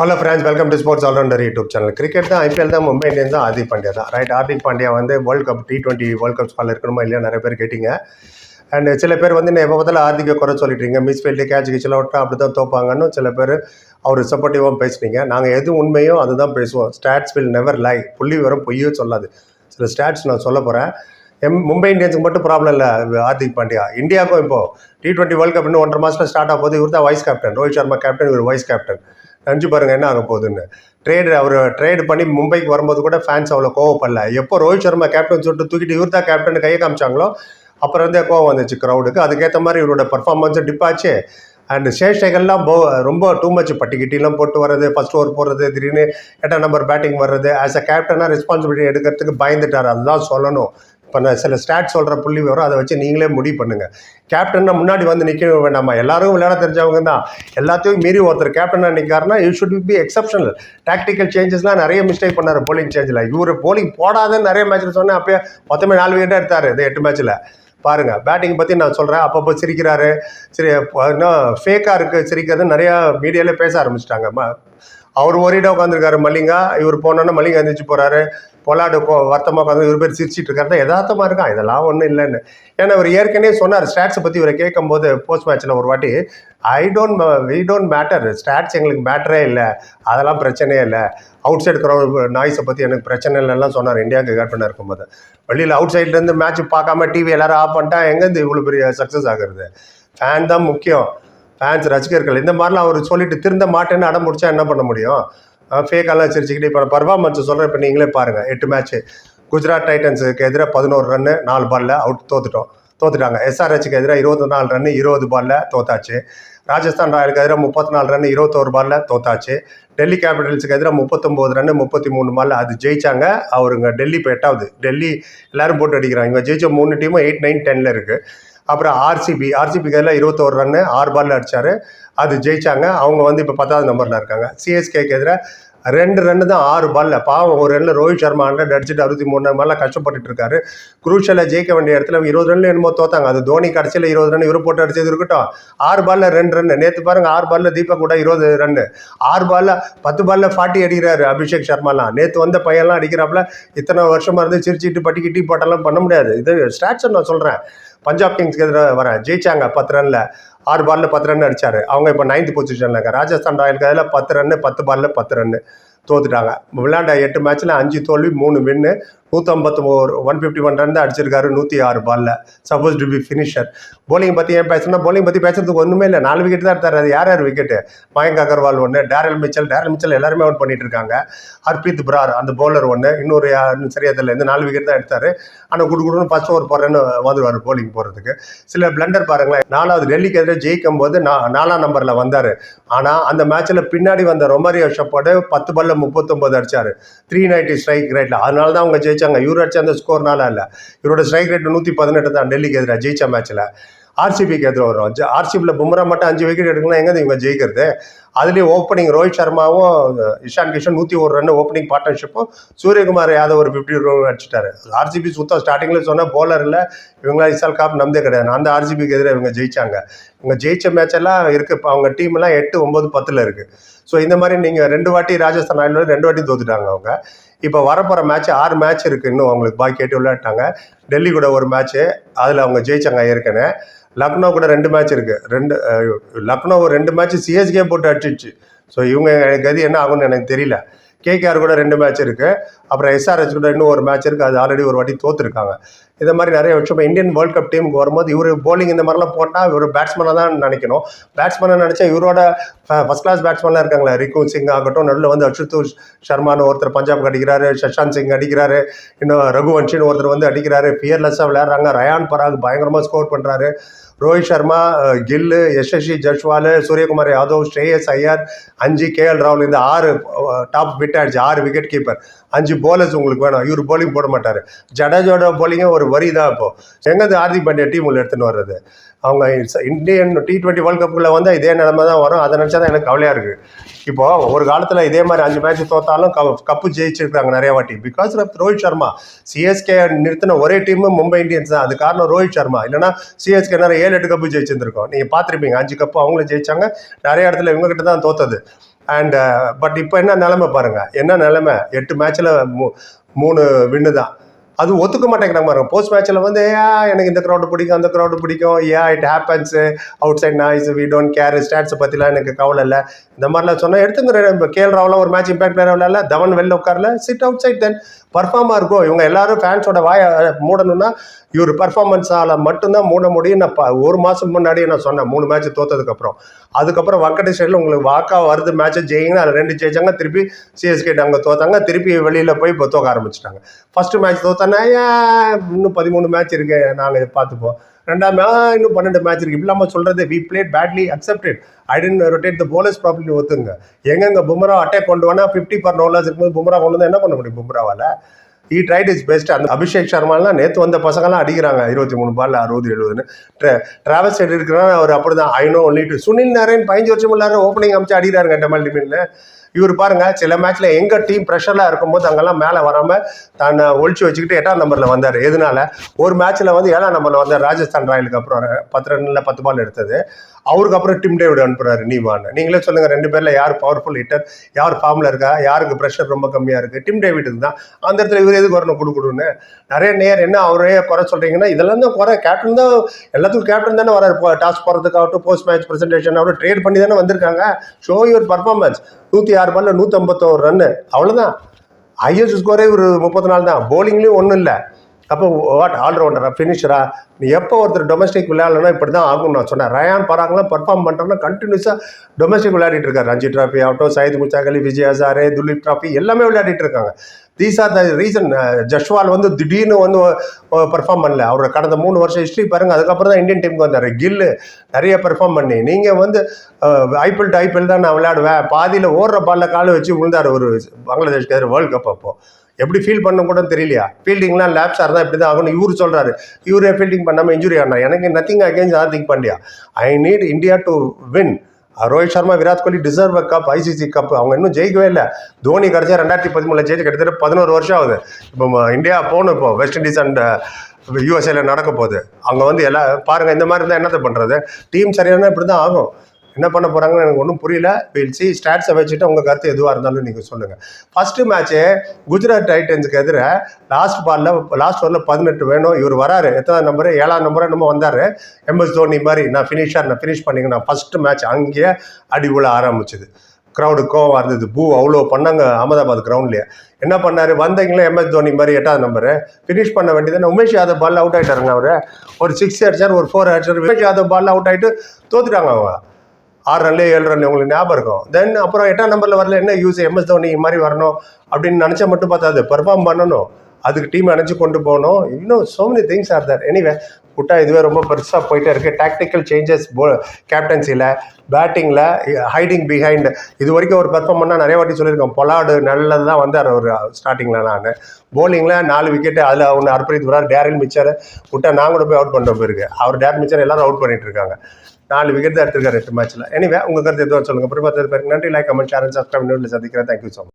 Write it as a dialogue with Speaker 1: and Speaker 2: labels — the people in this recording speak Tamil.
Speaker 1: Hello friends welcome to sports allrounder YouTube channel cricket தான் ஐபிஎல் தான் மும்பை இந்தியன்ஸ் தான் ஹார்திக் பாண்டியா தான். ரைட் ஹார்திக் பாண்டியா வந்து world cup T twenty world cup skol இருக்கணுமா இல்லையா நிறைய பேர் கேட்டிங்க. அண்ட் சில பேர் வந்து எப்போ பார்த்தாலும் ஹார்திக்கை குறை சொல்லிட்டீங்க. மிஸ் ஃபீல்டு கேட்ச் கிச்சில் விட்டா அப்படி தான் தோப்பாங்கன்னு சில பேர் அவர் சப்போர்ட்டிவாக பேசுனீங்க. நாங்கள் எது உண்மையோ அதுதான் பேசுவோம். ஸ்டாட்ஸ் வில் நெவர் லை புள்ளி வரும் பொய்யோ சொல்லாது. சில ஸ்டாட்ஸ் நான் சொல்ல போகிறேன் எம் மும்பை இந்தியன்ஸுக்கு மட்டும் ப்ராப்ளம் இல்லை ஹார்திக் பாண்டியா இந்தியாவுக்கும் இப்போ டி டுவெண்ட்டி வேர்ல்ட் கப் இன்னும் ஒன்றரை மாதத்தில் ஸ்டார்ட் ஆகும் போது இவர் தான் vice captain Rohit Sharma captain இவர் வைஸ் கேப்டன் நினச்சி பாருங்கள் என்ன ஆக போகுதுன்னு. ட்ரேடு அவர் ட்ரேடு பண்ணி மும்பைக்கு வரும்போது கூட ஃபேன்ஸ் அவ்வளோ கோவப்படல. எப்போ ரோஹித் சர்மா கேப்டன் சொல்லிட்டு தூக்கிட்டு இவர் தான் கேப்டன் கையை காமிச்சாங்களோ அப்புறம் இருந்தே கோவம் வந்துச்சு க்ரௌடுக்கு அதுக்கேற்ற மாதிரி இவரோட பர்ஃபார்மன்ஸும் டிப்பாச்சு அண்ட் சேஷைகள்லாம் போ ரொம்ப டூ மச் பட்டிக்கிட்டிலாம் போட்டு வர்றது ஃபர்ஸ்ட் ஓவர் போடுறது திடீர்னு எட்டாம் நம்பர் பேட்டிங் வர்றது. ஆஸ் அ கேப்டனாக ரெஸ்பான்சிபிலிட்டி எடுக்கிறதுக்கு பயந்துட்டார். அதுதான் சொல்லணும். இப்போ நான் சில ஸ்டாட் சொல்கிற புள்ளி விவரம் அதை வச்சு நீங்களே முடிவு பண்ணுங்கள் கேப்டன்னா முன்னாடி வந்து நிற்க வேண்டாமா? எல்லாரும் விளையாட தெரிஞ்சவங்க தான். எல்லாத்தையும் மீறி ஒருத்தர் கேப்டனாக நிற்காருன்னா you should be exceptional tactical சேஞ்சஸ்லாம் நிறைய மிஸ்டேக் பண்ணார் போலிங் சேஞ்சில் இவர் போலிங் போடாதன்னு நிறைய மேட்ச்சில் சொன்னேன் அப்போயே மொத்தமே நாலு விக்கெட்டாக எடுத்தார் இந்த எட்டு மேட்ச்சில் பாருங்கள் பேட்டிங் பற்றி நான் சொல்கிறேன் அப்பப்போ சிரிக்கிறாரு. சரி இன்னும் ஃபேக்காக இருக்குது சிரிக்கிறது நிறையா மீடியாவிலே பேச ஆரம்பிச்சிட்டாங்க. அவர் ஒரேடாக உட்காந்துருக்காரு மல்லிங்கா இவர் போனோன்னா மல்லிங்கா எந்திரிச்சு போகிறாரு பொலாடு போ வருத்தமாக உட்காந்து இவர் பேர் சிரிச்சிட்டு இருக்காரு யதார்த்தமாக இருக்கான். இதெல்லாம் ஒன்றும் இல்லைன்னு. ஏன்னா அவர் ஏற்கனவே சொன்னார் ஸ்டாட்ஸை பற்றி இவரை கேட்கும்போது போஸ்ட் மேட்ச்சில் ஒரு வாட்டி I don't we don't matter stats எங்களுக்கு மேட்டரே இல்லை. அதெல்லாம் பிரச்சனையே இல்லை. அவுட் சைடு க்ரௌட் நாய்ஸை பற்றி எனக்கு பிரச்சனை இல்லைலாம் சொன்னார். இந்தியாவுக்கு கேப்டனாக இருக்கும்போது. வெளியில் அவுட் சைட்லேருந்து மேட்ச் பார்க்காம டிவி எல்லாரும் ஆஃப் பண்ணிட்டா எங்கேருந்து இவ்வளோ பெரிய சக்ஸஸ் ஆகுறது? ஃபேன் தான் முக்கியம். ஃபேன்ஸ் ரசிகர்கள் இந்த மாதிரிலாம் அவர் சொல்லிட்டு திருந்த மாட்டேன்னு அடம் முடிச்சா என்ன பண்ண முடியும்? ஃபேக்காலாம் வச்சிருச்சுக்கிட்டு இப்போ பர்ஃபார்மன்ஸ் சொல்கிறேன் இப்போ நீங்களே பாருங்கள் எட்டு மேட்ச்சு குஜராத் டைட்டன்ஸுக்கு எதிராக பதினோரு ரன்னு நாலு பாலில் அவுட் தோத்துட்டோம். தோத்துட்டாங்க. எஸ்ஆர்ஹெச்சுக்கு எதிராக இருபத்தி நாலு ரன்னு இருபது பாலில் தோத்தாச்சு. ராஜஸ்தான் ராயலுக்கு எதிராக முப்பத்தி நாலு ரன்னு இருபத்தோரு பாலில் தோத்தாச்சு. டெல்லி கேபிட்டல்ஸுக்கு எதிராக முப்பத்தொம்போது ரன்னு முப்பத்தி மூணு பாலில் அது ஜெயிச்சாங்க. அவருங்க டெல்லி இப்போ எட்டாவது. டெல்லி எல்லோரும் போட்டு அடிக்கிறாங்க. இவங்க ஜெயிச்ச மூணு டீமும் எயிட் நைன் டென்னில் இருக்குது அப்புறம் ஆர்சிபி ஆர்சிபி எதிராக இருபத்தோரு ரன்னு ஆறு பாலில் அடித்தார் அது ஜெயித்தாங்க அவங்க வந்து இப்போ பத்தாவது நம்பரில் இருக்காங்க. சிஎஸ்கேக்கு எதிராக ரெண்டு ரன்னு தான் ஆறு பால்ல பாவம் ஒரு ரன்ல ரோஹித் சர்மா ஹண்ட்ரட் அடிச்சுட்டு அறுபத்தி மூணு பால்ல கஷ்டப்பட்டுட்டு இருக்காரு. குரூஷியலில் ஜெயிக்க வேண்டிய இடத்துல இருபது ரன்ல என்னமோ தோத்தாங்க. அது தோனி கடைசியில் இருபது ரன் இவர் போட்டு அடிச்சது இருக்கட்டும். ஆறு பால்ல ரெண்டு ரன் நேற்று பாருங்க ஆறு பால்ல தீபக் கூட இருபது ரன்னு ஆறு பால்ல பத்து பால்ல ஃபார்ட்டி அடிக்கிறாரு அபிஷேக் சர்மாலாம். நேற்று வந்த பையன்லாம் அடிக்கிறாப்புல. இத்தனை வருஷமா இருந்து சிரிச்சிட்டு பட்டிக்கிட்டி போட்டெல்லாம் பண்ண முடியாது. இது ஸ்டாட்ஸ் நான் சொல்கிறேன் பஞ்சாப் கிங்ஸ்க்கு எதிராக வரேன் ஜெயிச்சாங்க பத்து ரனில். ஆறு பாலில் பத்து ரன் அடிச்சார். அவங்க இப்போ நைன்த் பொசிஷனில் இருக்காங்க. ராஜஸ்தான் ராயல்க்கு அதில் பத்து ரன்னு பத்து பாலில் பத்து ரன்னு தோத்துட்டாங்க. விளையாண்ட எட்டு மேட்ச்சில் அஞ்சு தோல்வி மூணு வின்னு நூற்றம்பத்து ஒரு ஒன் ஃபிஃப்டி ஒன் ரன் தான் அடிச்சிருக்காரு நூற்றி ஆறு பாலில் suppose to be finisher bowling பற்றி ஏன் பேசுனா போலிங் பற்றி பேசுறதுக்கு ஒன்றுமே இல்லை. நாலு விக்கெட் தான் எடுத்தார். அது யார் யார் விக்கெட்டு மயங்க் அகர்வால் ஒன்று டேரல் மிச்சல் டேரல் மிச்சல் எல்லாருமே அவுட் பண்ணிட்டு இருக்காங்க ஹர்பீத் பிரார் அந்த பவுலர் ஒன்று இன்னொரு யாருன்னு சரியா தெரியல. இந்த நாலு விக்கெட் தான் எடுத்தார். ஆனால் குடு குடுன்னு ஃபர்ஸ்ட் ஓவர் போடுறேன்னு வந்துடுவார் போலிங் போகிறதுக்கு சில பிளண்டர் பாருங்களேன். நாலாவது டெல்லிக்கு எதிராக ஜெயிக்கும் போது நாலாம் நம்பரில் வந்தார். ஆனால் அந்த மேட்ச்சில் பின்னாடி வந்த ரொமரியோ ஷப்போடு பத்து பல்ல முப்பத்தொம்பது அடிச்சார். த்ரீ நைன்டி ஸ்ட்ரைக் ரேட்டில் அதனால தான் அவங்க ஜெயிச்சாங்க. இவர் அடிச்ச அந்த ஸ்கோர்னால இல்லை. இவரோட ஸ்ட்ரைக் ரேட் நூற்றி பதினெட்டு தான் டெல்லிக்கு எதிராக ஜெயிச்ச மேட்ச்சில் ஆர்சிபிக்கு எதிராக வரும். ஆர்சிபியில் பும்ரா மட்டும் அஞ்சு விக்கெட் எடுக்கலாம் எங்கே இவங்க ஜெயிக்கிறது? அதுலேயும் ஓப்பனிங் ரோஹித் சர்மாவும் இஷான் கிஷன் நூற்றி ஒரு ரன் ஓப்பனிங் பார்ட்னர்ஷிப்பும் சூரியகுமார் யாதவ் ஒரு ஃபிஃப்டி ரன் அடிச்சிட்டாரு. ஆர்சிபி சுத்தம் ஸ்டார்டிங்கில் சொன்னால் போலர் இல்லை இவங்களா இசால் காப் நம்பதே கிடையாது. அந்த ஆர்சிபிக்கு எதிராக இவங்க ஜெயிச்சாங்க. இவங்க ஜெயிச்ச மேட்ச் எல்லாம் இருக்குது இப்போ அவங்க டீம்லாம் எட்டு ஒம்பது பத்தில் இருக்குது ஸோ இந்த மாதிரி நீங்கள் ரெண்டு வாட்டி ராஜஸ்தான் ராயல் ரெண்டு வாட்டி தோத்துட்டாங்க அவங்க. இப்போ வரப்போகிற மேட்ச் ஆறு மேட்ச் இருக்குது இன்னும் அவங்களுக்கு பாக்கி எட்டு விளையாட்டாங்க. டெல்லி கூட ஒரு மேட்ச்சு அதில் அவங்க ஜெயிச்சாங்க ஏற்கனவே. லக்னோ கூட ரெண்டு மேட்ச் இருக்குது ரெண்டு லக்னோ ஒரு ரெண்டு மேட்ச் சிஎஸ்கே போட்டு அடிச்சிச்சு. ஸோ இவங்க எனக்கு கதி என்ன ஆகும்னு எனக்கு தெரியல. கேகேஆர் கூட ரெண்டு மேட்ச் இருக்குது அப்புறம் எஸ்ஆர்எஸ் கூட இன்னும் ஒரு மேட்ச் இருக்குது அது ஆல்ரெடி ஒரு வாட்டி தோத்துருக்காங்க. இந்த மாதிரி நிறைய விஷயம். இந்தியன் வேர்ல்ட் கப் டீமுக்கு வரும்போது இவர் போலிங் இந்த மாதிரிலாம் போட்டால் இவர் பேட்ஸ்மனாக தான் நினைக்கணும். பேட்ஸ்மனாக நினச்சா இவரோட ஃபஸ்ட் கிளாஸ் பேட்ஸ்மனாக இருக்காங்களே. ரிக்கு சிங் ஆகட்டும் நடுவில் வந்து அச்சுத்து சர்மான்னு ஒருத்தர் பஞ்சாப்க்கு அடிக்கிறாரு சஷாந்த் சிங் அடிக்கிறாரு இன்னும் ரகுவன்ஷின்னு ஒருத்தர் வந்து அடிக்கிறாரு. ஃபியர்லெஸ்ஸாக விளையாடுறாங்க. ரயான் பராக் பயங்கரமாக ஸ்கோர் பண்ணுறாரு ரோஹித் சர்மா கில்லு யஷஸ்வி ஜஸ்வால் சூரியகுமார் யாதவ் ஸ்ரேயஸ் ஐயர் அஞ்சு கேஎல் ராகுல் இந்த ஆறு டாப் விட் ஆயிடுச்சு ஆறு விக்கெட் கீப்பர் அஞ்சு போலர்ஸ் உங்களுக்கு வேணும். இவர் போலிங் போட மாட்டார். ஜடேஜோட போலிங்கே ஒரு வரி தான் இப்போது எங்கேருந்து ஹார்திக் பாண்டியா டீம் உள்ள எடுத்துன்னு வர்றது? அவங்க இந்தியன் டி ட்வெண்ட்டி வேர்ல்ட் கப்புக்குள்ளே வந்து இதே நிலமை தான் வரும். அதை நினச்சா தான் எனக்கு கவலையாக இருக்குது இப்போது ஒரு காலத்தில் இதே மாதிரி அஞ்சு மேட்ச் தோத்தாலும் கப்பு ஜெயிச்சிருக்காங்க நிறைய வாட்டி. Because of Rohit Sharma CSK நிறுத்தின ஒரே டீமு மும்பை இந்தியன்ஸ் தான். அது காரணம் ரோஹித் சர்மா. இல்லைனா சிஎஸ்கே நிறைய ஏழு எட்டு கப்பு ஜெயிச்சிருந்திருக்கோம். நீங்கள் பார்த்துருப்பீங்க அஞ்சு கப்பு அவங்களும் ஜெயிச்சாங்க. நிறைய இடத்துல இவங்ககிட்ட தான் தோத்தது. அண்ட் பட் இப்போ என்ன நிலமை பாருங்கள் என்ன நிலமை? எட்டு மேட்ச்சில் மூ மூணு வின்னு தான். அது ஒத்துக்க மாட்டேங்கிறாங்க பாருங்க. போஸ்ட் மேட்ச்சில் வந்து "ஏ, எனக்கு இந்த க்ரௌடு பிடிக்கும் அந்த க்ரௌடு பிடிக்கும். A it happens outside noise we don't care ஸ்டாட்ஸை பற்றிலாம் எனக்கு கவலை இல்லை. இந்த மாதிரிலாம் சொன்னால் எடுத்துங்கிற இப்போ கேஎல் ராவெலாம் ஒரு மேட்ச் இம்பாக்ட் பிளேயர் விளையாடல. தவன் வெளில உட்காரல. சிட் அவுட் சைட் தென் பர்ஃபார்மாக இருக்கும் இவங்க எல்லாரும் ஃபேன்ஸோட வாயை மூடணும்னா இவர் பர்ஃபார்மன்ஸால் மட்டும்தான் மூட முடியும் நான் ப- ஒரு மாதம் முன்னாடியே நான் சொன்னேன். மூணு மேட்ச் தோத்ததுக்கப்புறம் அதுக்கப்புறம் வக்கடை சைடில் உங்களுக்கு வாக்கா வருது மேட்ச்சை ஜெயிங்கன்னா அதில் ரெண்டு ஜெயிச்சாங்க திருப்பி சிஎஸ்கே அங்கே தோத்தாங்க திருப்பி வெளியில் போய் இப்போ தோக்க ஆரம்பிச்சிட்டாங்க. ஃபஸ்ட்டு மேட்ச் தோத்தானே "ஏன், இன்னும் பதிமூணு மேட்ச் இருக்கு நாங்கள் பார்த்துப்போம். ரெண்டாம் இன்னும் பன்னெண்டு மேட்ச் இருக்கு. இப்படி இல்லாமல் சொல்கிறது we played badly accepted I didn't rotate the bowlers problem ஒத்துங்க. எங்கெங்க பும்ரா அட்டாக் கொண்டு வேணா ஃபிஃப்டி பர் நோலாஸ் இருக்கும்போது பும்ரா கொண்டு வந்து என்ன பண்ண முடியும் பும்ராவால்? ஈ ட்ரைட் இஸ் பெஸ்ட் அந்த அபிஷேக் சர்மாலாம் நேற்று வந்த பசங்களாம் அடிக்கிறாங்க. இருபத்தி மூணு பால் அறுபது எழுபதுன்னு. ட்ரா டிராவல் சைடு இருக்கிறாங்க அவர் அப்படி தான் ஐநோ ஒன்லிட்டு சுனில் நாராயண் பதினஞ்சு வருஷம் இல்லாத ஓப்பனிங் அமைச்சு அடிக்கிறாருங்க டெமல் டிமின்னு இவர் பாருங்க சில மேட்ச்ல எங்க டீம் ப்ரெஷர்லாம் இருக்கும்போது அங்கெல்லாம் மேலே வராம தன்னை ஒழிச்சு வச்சுக்கிட்டு எட்டாம் நம்பர்ல வந்தார். எதனால? ஒரு மேட்ச்ல வந்து ஏழாம் நம்பர்ல வந்தார் ராஜஸ்தான் ராயலுக்கு அப்புறம் பத்து ரன்ல பத்து பால் எடுத்தது. அவருக்கு அப்புறம் டிம் டேவிட் அனுப்புறாரு நீவான். நீங்களே சொல்லுங்க ரெண்டு பேர்ல யார் பவர்ஃபுல் ஹிட்டர் யார் ஃபார்ம்ல இருக்கா யாருக்கு ப்ரெஷர் ரொம்ப கம்மியா இருக்கு? டிம் டேவிட்டுக்கு தான். அந்த இடத்துல இவர் எதுக்கு வரணும் கொடுக்கணும்னு நிறைய நேர் என்ன அவரே குறை சொல்றீங்கன்னா இதெல்லாம் தான் குறை. கேப்டன் தான் எல்லாத்துக்கும் கேப்டன் தானே வராரு. டாஸ் போகிறதுக்காகட்டும் போஸ்ட் மேட்ச் ப்ரெசன்டேஷன் அவரும் ட்ரேட் பண்ணி தானே வந்திருக்காங்க. ஷோ யுவர் பர்ஃபார்மன்ஸ் நூற்றி ஆறு பால்ல நூற்றம்பத்தோரு ரன்னு அவ்வளோதான் ஹையஸ்ட் ஸ்கோரே ஒரு முப்பத்தி நாலு தான். போலிங்லேயும் ஒன்றும் இல்லை. அப்போ வாட் ஆல்ரவுண்டரா ஃபினிஷரா நீ எப்போ ஒருத்தர் டொமஸ்டிக் விளையாடலன்னா இப்படி தான் ஆகும் நான் சொன்னேன். ரயான் பராக்லாம் பர்ஃபார்ம் பண்ணுறோன்னா கண்டினியூஸாக டொமஸ்டிக் விளையாடிட்டு இருக்காரு. ரஞ்சி ட்ராஃபி ஆகட்டும் சயித் முஸ்தாக் விஜய் ஹசாரே துலீப் ட்ராஃபி எல்லாமே விளையாடிட்டு இருக்காங்க. These are the reason Jaiswal வந்து திடீர்னு வந்து uh, பெர்ஃபார்ம் பண்ணல. அவர் கடந்த மூணு வருஷம் ஹிஸ்ட்ரி பாருங்க அதுக்கப்புறம் தான் இந்தியன் டீமுக்கு வந்தார். கில்லு நிறைய பெர்ஃபார்ம் பண்ணி. நீங்கள் வந்து ஐபிஎல் டு ஐபிஎல் தான் நான் விளையாடுவேன். பாதியில் ஓடுற பாலில் காலை வச்சு விழுந்தார் ஒரு பங்களாதேஷ்க்கு எதிர வேர்ல்டு கப் அப்போ. எப்படி ஃபீல் பண்ண கூட தெரியலையா? ஃபீல்டிங்லாம் லேப் சார் தான் இப்படி தான் ஆகணும். இவர் சொல்கிறாரு இவரே ஃபீல்டிங் பண்ணாமல் இன்ஜுரி ஆனா எனக்கு nothing against Hardik Pandya. I need India to win Rohit Sharma Virat Kohli deserve cup ICC cup அவங்க இன்னும் ஜெயிக்கவே இல்லை. தோனி கடைசியாக ரெண்டாயிரத்தி பதிமூணில் ஜெயிச்சு கிட்டத்தட்ட பதினோரு வருஷம் ஆகுது. இப்போ இந்தியா போகணும் இப்போ. வெஸ்ட் இண்டீஸ் அண்ட் யூஎஸ்ஏல நடக்க போகுது. அங்கே வந்து எல்லா பாருங்கள் இந்த மாதிரி இருந்தால் என்னத்தை பண்ணுறது டீம் சரியான இப்படி தான் ஆகும். என்ன பண்ண போகிறாங்கன்னு எனக்கு ஒன்றும் புரியல. வில் சி ஸ்டாட்ஸை வச்சுட்டு உங்கள் கருத்து எதுவாக இருந்தாலும் நீங்கள் சொல்லுங்கள் ஃபஸ்ட்டு மேட்ச்சு குஜராத் டைட்டன்ஸுக்கு எதிராக லாஸ்ட் பாலில் லாஸ்ட் ஓவரில் பதினெட்டு வேணும். இவர் வராரு. எத்தனை நம்பர் ஏழாம் நம்பர் என்னமோ வந்தார். எம்எஸ் தோனி மாதிரி நான் ஃபினிஷாக நான் ஃபினிஷ் பண்ணிங்க நான் ஃபஸ்ட்டு மேட்ச் அங்கேயே அடிபோல ஆரம்பிச்சுது. க்ரௌடு கோவம் இருந்தது பூ அவ்வளோ பண்ணாங்க அகமதாபாத் கிரவுண்ட்லேயே என்ன பண்ணார்? வந்தீங்களே எம்எஸ் தோனி மாதிரி எட்டாவது நம்பரு ஃபினிஷ் பண்ண வேண்டியது உமேஷ் யாதவ் பால் அவுட் ஆயிட்டாருங்க அவர். ஒரு சிக்ஸ் அடிச்சார் ஒரு ஃபோர் அடிச்சார். உமேஷ் யாதவ் பால் அவுட் ஆகிட்டு தோத்துட்டாங்க அவங்க. ஆறு ரன்லே ஏழு ரன் உங்களுக்கு ஞாபகம் இருக்கும். தென் அப்புறம் எட்டாம் நம்பரில் வரல என்ன யூஸ் எம்எஸ் தோனி இது மாதிரி வரணும் அப்படின்னு நினச்சா மட்டும் பார்த்தாது பெர்ஃபார்ம் பண்ணணும். அதுக்கு டீம் அணைச்சு கொண்டு போகணும். இன்னும் so many things are there anyway புட்டா இதுவே ரொம்ப பெருசாக போயிட்டே இருக்குது டாக்டிக்கல் சேஞ்சஸ் போ கேப்டன்சியில் பேட்டிங்கில் ஹைடிங் பிஹைண்ட் இது வரைக்கும் ஒரு பெர்ஃபார்ம் பண்ணால் நிறைய வாட்டி சொல்லியிருக்கோம். பொலாடு நல்லது தான் வந்தார் ஒரு ஸ்டார்டிங்கில் நான். போலிங்கில் நாலு விக்கெட்டு அதில் ஒன்று அர்ப்பணித்து வரார் டேரில் மிச்சர். விட்டா நான் கூட போய் அவுட் பண்ணுற போயிருக்கு அவர் டேர் மிச்சர் எல்லாரும் அவுட் பண்ணிகிட்டு இருக்காங்க. நாலு விக்கெட் தான் எடுத்திருக்காரு எட்டு மேட்ச்சில் எனிவே உங்கள் கருத்து எதுவும் சொல்லுங்கள் அப்புறம் பார்த்து நன்றி லைக் கமெண்ட் ஷேர் சப்ஸ்கிரைப் சந்திக்கிறேன். Thank you so much